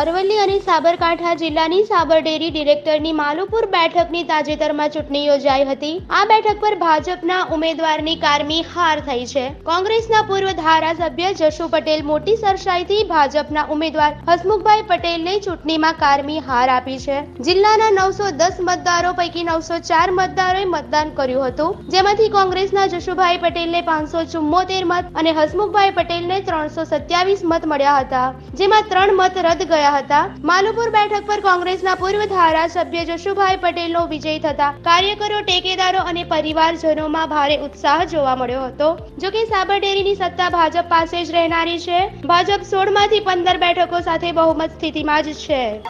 અરવલ્લી અને સાબરકાંઠા જિલ્લાની સાબર ડેરી ડિરેક્ટરની માલુપુર બેઠકની તાજેતરમાં ચૂંટણી યોજાઈ હતી. આ બેઠક પર ભાજપના ઉમેદવારની કારમી હાર થઈ છે. કોંગ્રેસના પૂર્વ ધારાસભ્ય જશુ પટેલ મોટી સરસાઈથી ભાજપના ઉમેદવાર હસમુખભાઈ પટેલને ચૂંટણીમાં કારમી હાર આપી છે. જિલ્લાના નવસો દસ મતદારો પૈકી નવસો ચાર મતદારોએ મતદાન કર્યું હતું. જેમાંથી કોંગ્રેસના જશુભાઈ પટેલને પાંચસો ચુમ્મોતેર મત અને હસમુખભાઈ પટેલને ત્રણસો સત્યાવીસ મત મળ્યા હતા. જેમાં ત્રણ મત રદ ગયા હતા. માલુપુર બેઠક પર કોંગ્રેસના પૂર્વ ધારાસભ્ય જશુભાઈ પટેલનો વિજય થતા કાર્યકરો, ટેકેદારો અને પરિવારજનોમાં ભારે ઉત્સાહ જોવા મળ્યો હતો. જો કે સાબરડેરીની સત્તા ભાજપ પાસે જ રહેનારી છે. ભાજપ સોળમાંથી પંદર બેઠકો સાથે બહુમત સ્થિતિમાં જ છે.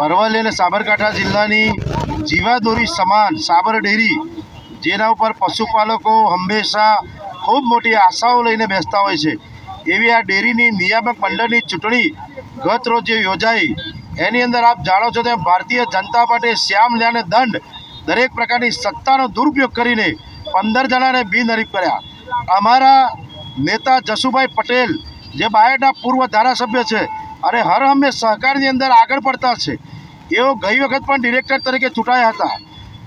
અરવલ્લી અને સાબરકાંઠા જિલ્લાની જીવાદોરી સમાન સાબરડેરી, જેના ઉપર પશુપાલકો હંમેશા ખૂબ મોટી આશાઓ લઈને બેસતા હોય છે. એવી આ ડેરીની નિયામક મંડળની ચૂંટણી ગત રોજે યોજાઈ, એની અંદર આપ જાણો છો તેમ ભારતીય જનતા પાર્ટી શ્યામ લ્યાને દંડ દરેક પ્રકારની સત્તાનો દુરુપયોગ કરીને પંદર જણાને બિનહરીફ કર્યા. અમારા નેતા જશુભાઈ પટેલ, જે બાયડના પૂર્વ ધારાસભ્ય છે અને હર હંમેશ સહકારની અંદર આગળ પડતા છે, એઓ ગઈ વખત પણ ડિરેક્ટર તરીકે ચૂંટાયા હતા.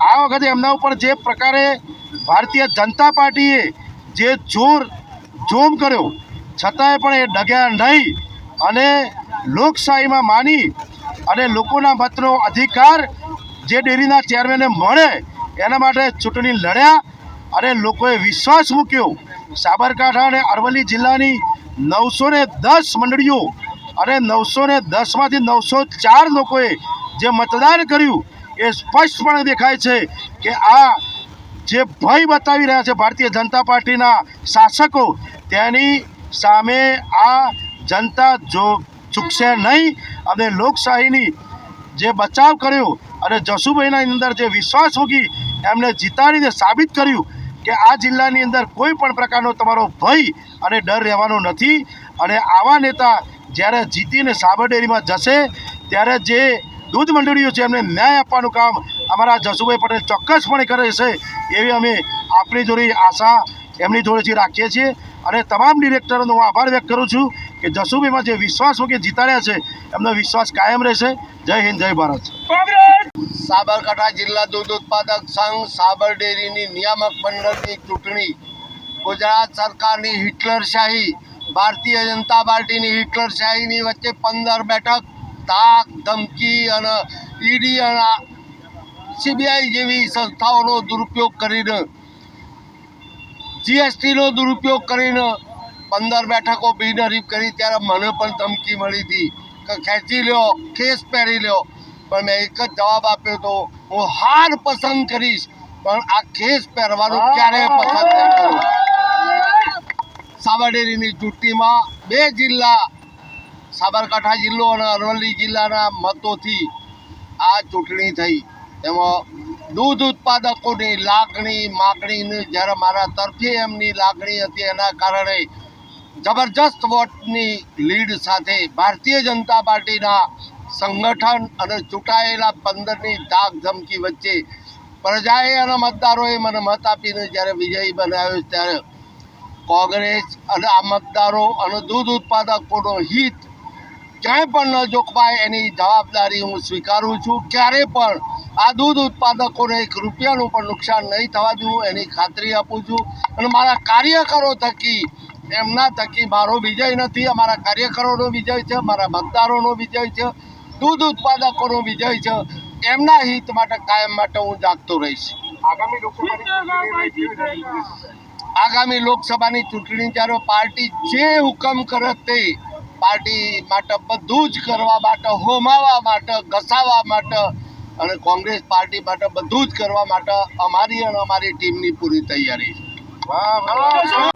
આ વખતે એમના ઉપર જે પ્રકારે ભારતીય જનતા પાર્ટીએ જે જોર, જોમ કર્યો છતાંય પણ એ ડગ્યા નહીં અને લોકશાહીમાં માની અને લોકોના મતનો અધિકાર જે ડેરીના ચેરમેને મળે એના માટે ચૂંટણી લડ્યા અને લોકોએ વિશ્વાસ મૂક્યો. સાબરકાંઠા અને અરવલ્લી જિલ્લાની નવસો ને દસ મંડળીઓ અને નવસો ને દસમાંથી નવસો ચાર લોકોએ જે મતદાન કર્યું એ સ્પષ્ટપણે દેખાય છે કે આ જે ભય બતાવી રહ્યા છે ભારતીય જનતા પાર્ટીના શાસકો તેની સામે આ જનતા જો ચૂકશે નહીં અને લોકશાહીની જે બચાવ કર્યો અને જસુભાઈના અંદર જે વિશ્વાસ મૂકી એમને જીતાડીને સાબિત કર્યું કે આ જિલ્લાની અંદર કોઈ પણ પ્રકારનો તમારો ભય અને ડર રહેવાનો નથી અને આવા નેતા જ્યારે જીતીને સાબરડેરીમાં જશે, ત્યારે જે દૂધ મંડળીઓ છે એમને ન્યાય આપવાનું કામ અમારા જસુભાઈ પટેલ ચોક્કસપણે કરે છે, એવી અમે આપણી જોડે આશા, એમની જોડેથી રાખીએ છીએ. અને તમામ ડિરેક્ટરોનો હું આભાર વ્યક્ત કરું છું કે જસુબીમાં જે વિશ્વાસ મૂકી જીતાડ્યા છે એમનો વિશ્વાસ કાયમ રહેશે. જય હિન્દ જય ભારત. સાબરકાંઠા જિલ્લા દૂધ ઉત્પાદક સંઘ સાબર ડેરીની નિયામક મંડળની ચૂંટણી. ગુજરાત સરકારની હિટલરશાહી ભારતીય જનતા પાર્ટીની હિટલરશાહીની વચ્ચે પંદર બેઠક તાક ધમકી અને ઈડી અને સીબીઆઈ જેવી સંસ્થાઓનો દુરુપયોગ કરીને જીએસટીનો દુરુપયોગ કરીને પંદર બેઠકો બિનહરીફ કરી ત્યારે મને પણ ધમકી મળી હતી કે ખેંચી લ્યો કેસ પહેરી લ્યો. પણ મેં એક જ જવાબ આપ્યો તો હું હાર પસંદ કરીશ, પણ આ કેસ પહેરવાનું ક્યારેય પસંદ નહીં કરું. સાબરડેરીની ચૂંટણીમાં બે જિલ્લા, સાબરકાંઠા જિલ્લો અને અરવલ્લી જિલ્લાના મતોથી આ ચૂંટણી થઈ. એમાં દૂધ ઉત્પાદકોની લાગણી, માગણીની જ્યારે મારા તરફે એમની લાગણી હતી, એના કારણે જબરજસ્ત વોટની લીડ સાથે ભારતીય જનતા પાર્ટીના સંગઠન અને ચૂંટાયેલા પંદરની ધાક ધમકી વચ્ચે પ્રજાએ અને મતદારોએ મને મત આપીને જ્યારે વિજયી બનાવ્યો ત્યારે કોંગ્રેસ અને આ મતદારો અને દૂધ ઉત્પાદકોનો હિત ક્યાંય પણ ન જોખવાય એની જવાબદારી હું સ્વીકારું છું. ક્યારે પણ આ દૂધ ઉત્પાદકોને એક રૂપિયાનું પણ નુકસાન નહીં થવા દઉં એની ખાતરી આપું છું. અને મારા કાર્યકરો થકી એમના થકી મારો વિજય નથી. અમારા કાર્યકરોનો વિજય છે મારા મતદારોનો વિજય છે દૂધ ઉત્પાદકોનો વિજય છે. એમના હિત માટે કાયમ માટે હું જાગતો રહીશ. આગામી લોકસભાની ચૂંટણી જ્યારે પાર્ટી જે હુકમ કરે તે પાર્ટી માટે બધું જ કરવા માટે હોમાવા માટે ઘસાવા માટે અને કોંગ્રેસ પાર્ટી માટે બધું જ કરવા માટે અમારી અને અમારી ટીમની પૂરી તૈયારી છે.